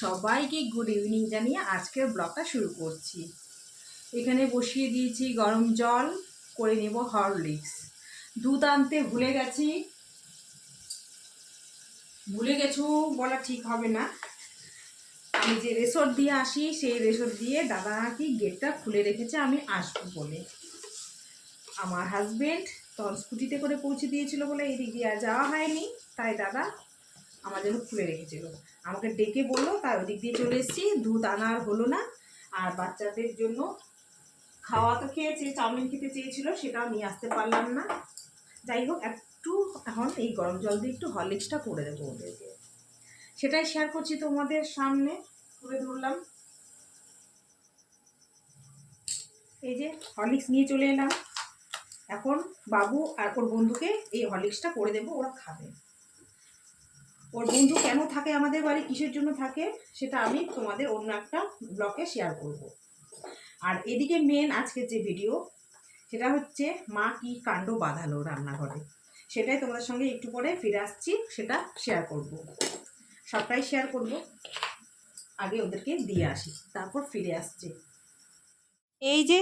সবাইকে good evening জানিয়ে আজকের ব্লগটা শুরু করছি। এখানে বসিয়ে দিয়েছি গরম জল, করে নেব হরলিক্স দুধ আনতে ভুলে গেছি। ভুলে গেছো বলা ঠিক হবে না। আমি যে রেসর্ট দিয়ে আসি, সেই রেসর্ট দিয়ে দাদা নাকি গেটটা খুলে রেখেছে আমি আসব বলে। আমার হাজবেন্ড তখন স্কুটিতে করে পৌঁছে দিয়েছিল বলে এই দিক দিয়ে আর যাওয়া হয়নি। তাই দাদা আমার জন্য খুলে রেখেছিল আমাকে ডেকে বলল তাই ওদিক দিয়ে চলে এসেছি, দুধ আনা আর হলো না। আর বাচ্চাদের জন্য খাওয়া তো খেয়েছে, চাউমিন খেতে চেয়েছিল, সেটাও নিয়ে আসতে পারলাম না। যাই হোক, একটু এখন এই গরম জল দিয়ে একটু হরলিক্সটা করে দেবো ওদেরকে। সেটাই শেয়ার করছি তোমাদের সামনে, তুলে ধরলাম। এই যে হরলিক্স নিয়ে চলে এলাম। এখন বাবু আর ওর বন্ধুকে এই হরলিক্সটা করে দেবো, ওরা খাবে। ওর বন্ধু কেন থাকে, আমাদের বাড়ি কিসের জন্য থাকে, সেটা আমি তোমাদের অন্য একটা ব্লগে শেয়ার করব। আর এদিকে মেন আজকের যে ভিডিও সেটা হচ্ছে মা কি কাণ্ড বাঁধালো রান্নাঘরে। সেটাই তোমাদের সঙ্গে একটু পরে ফিরে আসছি, সেটা শেয়ার করব। সবটাই শেয়ার করব। আগে ওদেরকে দিয়ে আসি, তারপর ফিরে আসছি। এই যে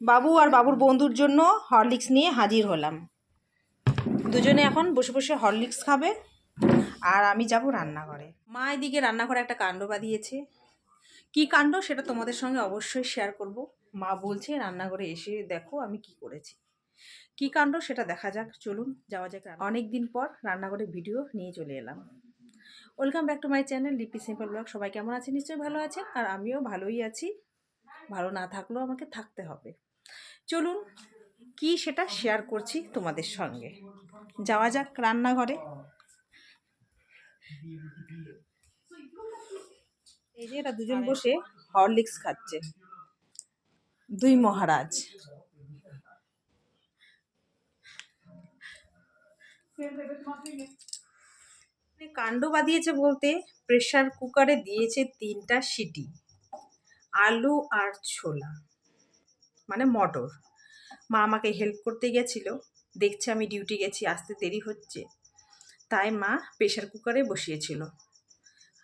বাবু আর বাবুর বন্ধুর জন্য হরলিক্স নিয়ে হাজির হলাম। দুজনে এখন বসে বসে হরলিক্স খাবে। আর আমি যাব রান্নাঘরে। মা এদিকে রান্নাঘরে একটা কাণ্ড বাঁধিয়েছে। কি কাণ্ড? সেটা তোমাদের সঙ্গে অবশ্যই শেয়ার করব। মা বলছে, রান্নাঘরে এসে দেখো আমি কি করেছি। কি কাণ্ড? সেটা দেখা যাক। চলুন, যাওয়া যাক অনেক দিন পর রান্নাঘরে ভিডিও নিয়ে চলে এলাম। Welcome back to my channel Lipi simple blog সবাই কেমন আছে নিশ্চয়ই ভালো আছে আর আমিও ভালোই আছি। ভালো না থাকলেও আমাকে থাকতে হবে। চলুন, কি সেটা শেয়ার করছি তোমাদের সঙ্গে। যাওয়া যাক রান্নাঘরে। এই যে এরা দুজন বসে হরলিক্স খাচ্ছে। দুই মহারাজ। কাণ্ড বাঁধিয়েছে বলতে প্রেশার কুকারে দিয়েছে তিনটা সিটি, আলু আর ছোলা মানে মটর। মা আমাকে হেল্প করতে গেছিল। দেখছে আমি ডিউটি গেছি, আসতে দেরি হচ্ছে। তাই মা প্রেশার কুকারে বসিয়েছিল।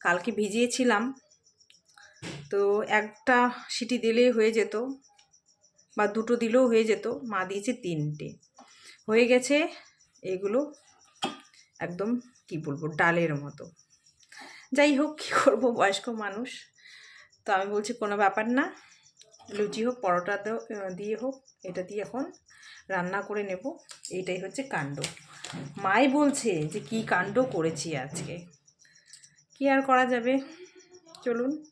কালকে ভিজিয়েছিলাম। তো একটা সিটি দিলেই হয়ে যেত বা দুটো দিলেও হয়ে যেত। মা দিয়েছে তিনটে। হয়ে গেছে এগুলো একদম কি বলব, ডালের মতো। যাই হোক, কী করব, বয়স্ক মানুষ। তো আমি বলছি, কোনো ব্যাপার না। লুচি হোক, পরোটা দিয়ে হোক, এটা দিয়ে এখন রান্না করে নেব। এইটাই হচ্ছে কাণ্ড। মাই বলছে যে কি কাণ্ড করেছি আজকে। কি আর করা যাবে? চলুন,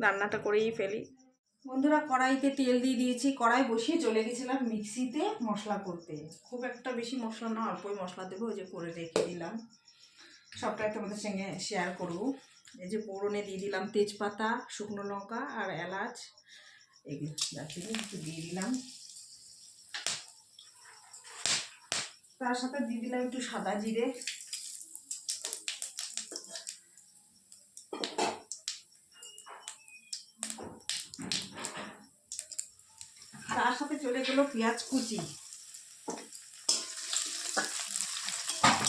রান্নাটা করেই ফেলি। বন্ধুরা, কড়াইতে তেল দিয়ে দিয়েছি। কড়াই বসিয়ে চলে গেছিলাম মিক্সিতে মশলা করতে। খুব একটা বেশি মশলা না, অল্পই মশলা দেবো, ওই যে করে রেখে দিলাম। সবটাই তোমাদের সঙ্গে শেয়ার করব। এই যে পোড়নে দিয়ে দিলাম তেজপাতা, শুকনো লঙ্কা আর এলাচ। এগুলো দিয়ে দিলাম। তার সাথে দিয়ে দিলাম একটু সাদা জিরে। তার সাথে চলে গেলো পেঁয়াজ কুচি।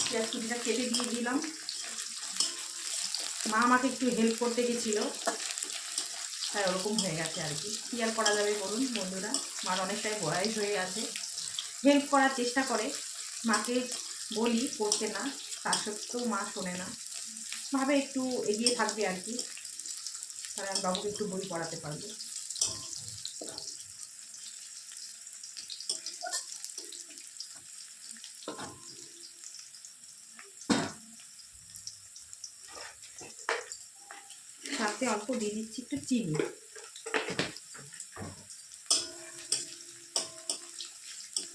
পেঁয়াজ কুচিটা কেটে দিয়ে দিলাম। মা আমাকে একটু হেল্প করতে গেছিল। তাই ওরকম হয়ে গেছে আর কি। কী আর করা যাবে বলুন বন্ধুরা? মার অনেকটাই বয়স হয়ে আছে। হেল্প করার চেষ্টা করে। মাকে বলি করতে না তার সত্ত্বেও মা শোনে না। ভাবে একটু এগিয়ে থাকবে আর কি। তাহলে আমি বাবুকে একটু বই পড়াতে পারব। সাথে অল্প দিয়ে দিচ্ছি একটু চিনি।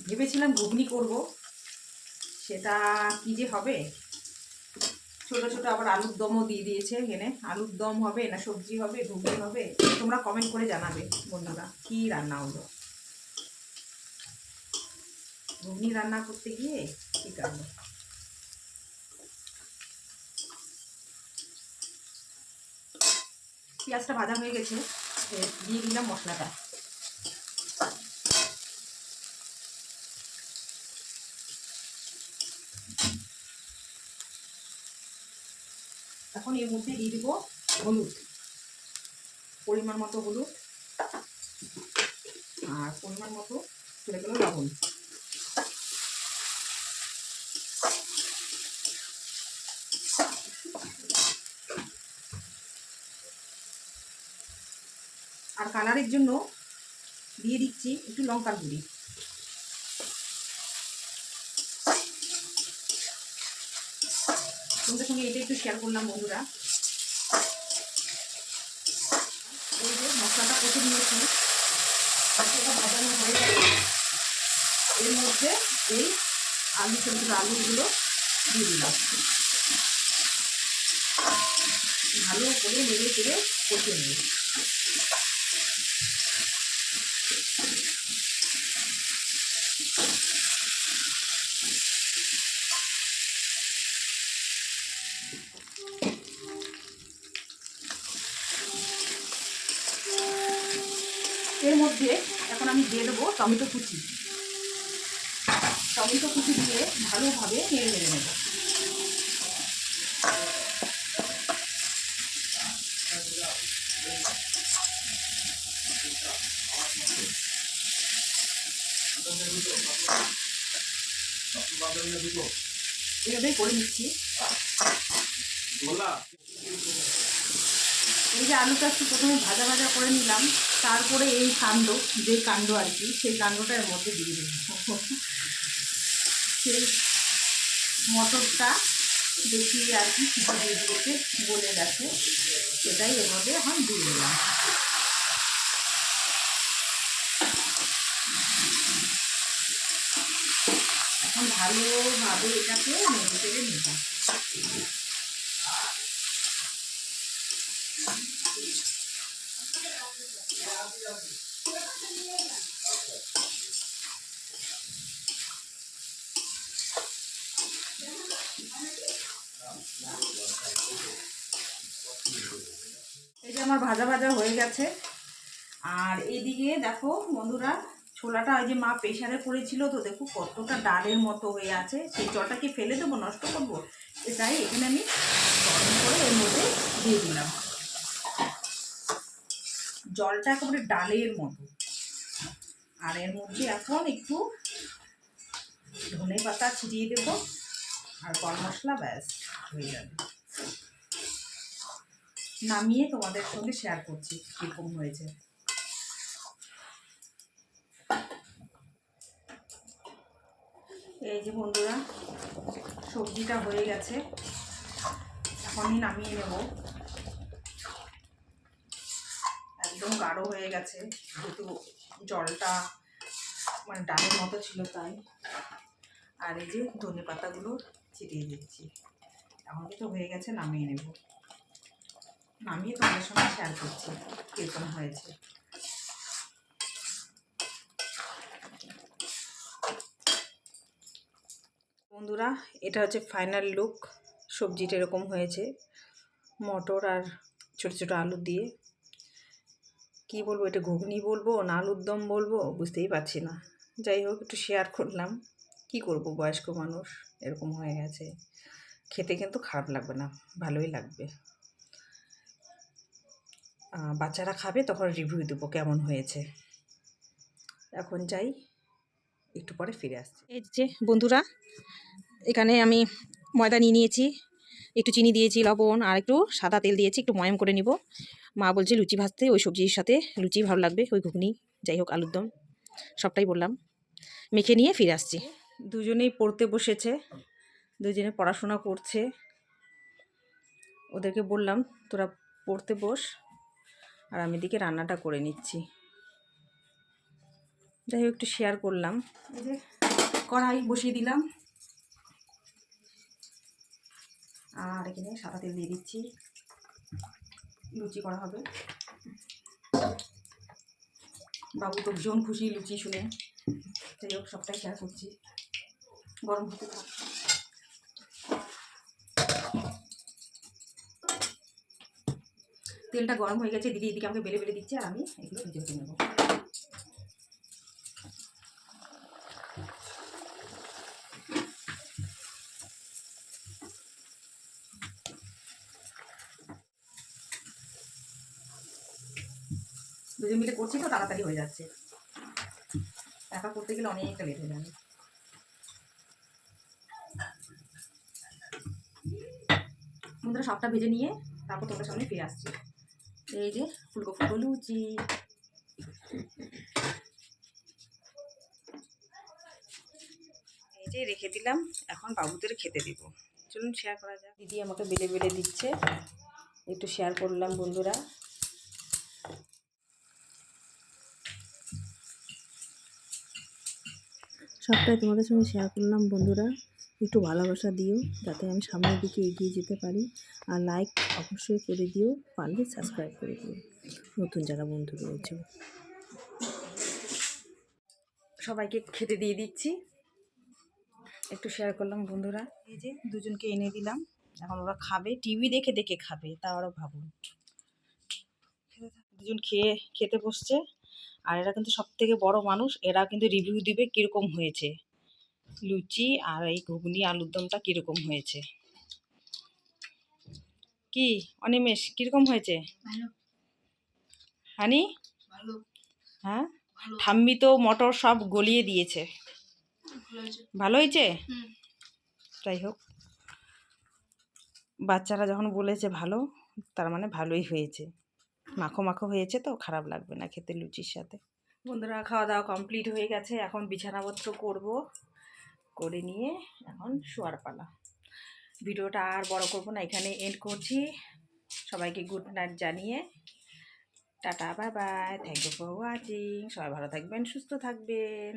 ভেবেছিলাম ঘুগনি করব। সেটা কি যে হবে? ছোট ছোট আবার আলুর দমও দিয়ে দিয়েছে এখানে। আলুর দম হবে না সবজি হবে ঘুগনি হবে, তোমরা কমেন্ট করে জানাবে বন্ধুরা, কি রান্না হলো? ঘুগনি রান্না করতে গিয়ে কি কারণ পেঁয়াজটা ভাজা হয়ে গেছে দিয়ে দিলাম মশলাটা। এখন এর মধ্যে দিয়ে দেবো হলুদ, পরিমাণ মতো হলুদ আর পরিমাণ মতো চলে গেল লবণ। আর কালারের জন্য দিয়ে দিচ্ছি একটু লঙ্কার গুঁড়ি। তোমাদের সঙ্গে এটা একটু শেয়ার করলাম বন্ধুরা। এই যে মশলাটা কষে নিয়েছি। ভাজানো হয়ে গেছে। এর মধ্যে এই আলু ছোটো আলুগুলো দিয়ে দিলাম। ভালো করে নেড়ে চেড়ে কষে নেব। এর মধ্যে এখন আমি দিয়ে দেবো টমেটো কুচি। টমেটো কুচি দিয়ে ভালোভাবে নেড়ে নেড়ে নেব। এভাবেই করে নিচ্ছি। এই যে আলুটা একটু প্রথমে ভাজা ভাজা করে নিলাম, তারপরে এই কাণ্ড, যে কাণ্ড আর কি, সেই কাণ্ডটা এর মধ্যে দিয়ে দেবো। সেই মটরটা বেশি আর কি সিদ্ধ গলে গেছে, সেটাই এর মধ্যে এখন দিয়ে দিলাম। এখন ভালোভাবে এটাকে নেড়ে থেকে নিব এই যে আমার ভাজা ভাজা হয়ে গেছে। আর এইদিকে দেখো বন্ধুরা, ছোলাটা ওই যে মা প্রেশারে পড়েছিল তো দেখো কতটা ডালের মতো হয়ে আছে। সেই জলটাকে ফেলে দেবো, নষ্ট করব? এটাই এখানে আমি গরম করে এর মধ্যে দিয়ে দিলাম। জলটা একেবারে ডালের মতো। আর এর মধ্যে এখন একটু ধনে পাতা ছিটিয়ে দেবো আর গরম মশলা ব্যাস, হয়ে যাবে। নামিয়ে তোমাদের সঙ্গে শেয়ার করছি কীরকম হয়েছে। এই যে বন্ধুরা, সবজিটা হয়ে গেছে। এখনই নামিয়ে নেব। একদম গাঢ় হয়ে গেছে। যেহেতু জলটা মানে ডালের মতো ছিল তাই। আর এই যে ধনে পাতাগুলো ছিটিয়ে দিচ্ছি। এখন তো হয়ে গেছে, নামিয়ে নেব। নামিয়ে তোমাদের সঙ্গে শেয়ার করছি কীরকম হয়েছে। বন্ধুরা, এটা হচ্ছে ফাইনাল লুক সবজিটা এরকম হয়েছে, মটর আর ছোটো ছোটো আলু দিয়ে। কি বলব, এটা ঘুগনি বলব, না আলুর দম বলব, বুঝতেই পারছি না। যাই হোক, একটু শেয়ার করলাম। কি করব, বয়স্ক মানুষ, এরকম হয়ে গেছে। খেতে কিন্তু খারাপ লাগবে না, ভালোই লাগবে। বাচ্চারা খাবে, তখন রিভিউ দেবো কেমন হয়েছে। এখন যাই, একটু পরে ফিরে আসছি। এই যে, বন্ধুরা, এখানে আমি ময়দা নিয়ে নিয়েছি। একটু চিনি দিয়েছি লবণ আর একটু সাদা তেল দিয়েছি একটু ময়াম করে নিব। মা বলছে লুচি ভাজতে ওই সবজির সাথে লুচি ভালো লাগবে ওই ঘুগনি যাই হোক আলুর দম সবটাই বললাম। মেখে নিয়ে ফিরে আসছি। দুজনেই পড়তে বসেছে দুজনে পড়াশোনা করছে। ওদেরকে বললাম তোরা পড়তে বস আর আমি এদিকে রান্নাটা করে নিচ্ছি। যাই হোক একটু শেয়ার করলাম। কড়াই বসিয়ে দিলাম। আর এখানে সাদা তেল দিয়ে দিচ্ছি। লুচি করা হবে। বাবু তো ভীষণ খুশি লুচি শুনে। যাই হোক, সবটাই শেয়ার করছি। গরম হতে তেলটা গরম হয়ে গেছে, দিদি এদিকে আমাকে বেলে বেলে দিচ্ছে আর আমি এগুলো ভেজে নেব। দুজন মিলে করছি তো, তাড়াতাড়ি হয়ে যাচ্ছে। একা করতে গেলে অনেকটা লেট হয়ে যাবে। বন্ধুরা সবটা ভেজে নিয়ে তারপর তোমাদের সামনে ফিরে আসছি। এই যে ফুলকপি লুচি এই যে রেখে দিলাম, এখন বাবুদের খেতে দিব। চলুন শেয়ার করা যাক। দিদি আমাকে বেলে বেলে দিচ্ছে। একটু শেয়ার করলাম বন্ধুরা। সবটাই তোমাদের সঙ্গে শেয়ার করলাম বন্ধুরা। একটু ভালোবাসা দিও যাতে আমি সামনের দিকে এগিয়ে যেতে পারি। আর লাইক অবশ্যই করে দিও পারলে সাবস্ক্রাইব করে দিও। নতুন যারা বন্ধু রয়েছে। সবাইকে খেতে দিয়ে দিচ্ছি। একটু শেয়ার করলাম বন্ধুরা। এই যে দুজনকে এনে দিলাম। এখন ওরা খাবে টিভি দেখে দেখে খাবে তা আরও ভাবুন। দুজন খেয়ে খেতে বসছে। আর এরা কিন্তু সব থেকে বড় মানুষ। এরা কিন্তু রিভিউ দিবে কীরকম হয়েছে। লুচি আর এই ঘুগনি আলুর দমটা কীরকম হয়েছে। কি? অনিমেষ কীরকম হয়েছে? হানি? হ্যাঁ? ঠাম্মি তো মটর সব গলিয়ে দিয়েছে। ভালো হয়েছে? যাই হোক। বাচ্চারা যখন বলেছে ভালো তার মানে ভালোই হয়েছে। মাখো মাখো হয়েছে তো, খারাপ লাগবে না খেতে লুচির সাথে। বন্ধুরা খাওয়া দাওয়া কমপ্লিট হয়ে গেছে, এখন বিছানাপত্র করব, করে নিয়ে এখন শোয়ার পালা। ভিডিওটা আর বড় করব না এখানে এন্ড করছি। সবাইকে গুড নাইট জানিয়ে tata bye thank you for watching সবাই ভালো থাকবেন, সুস্থ থাকবেন।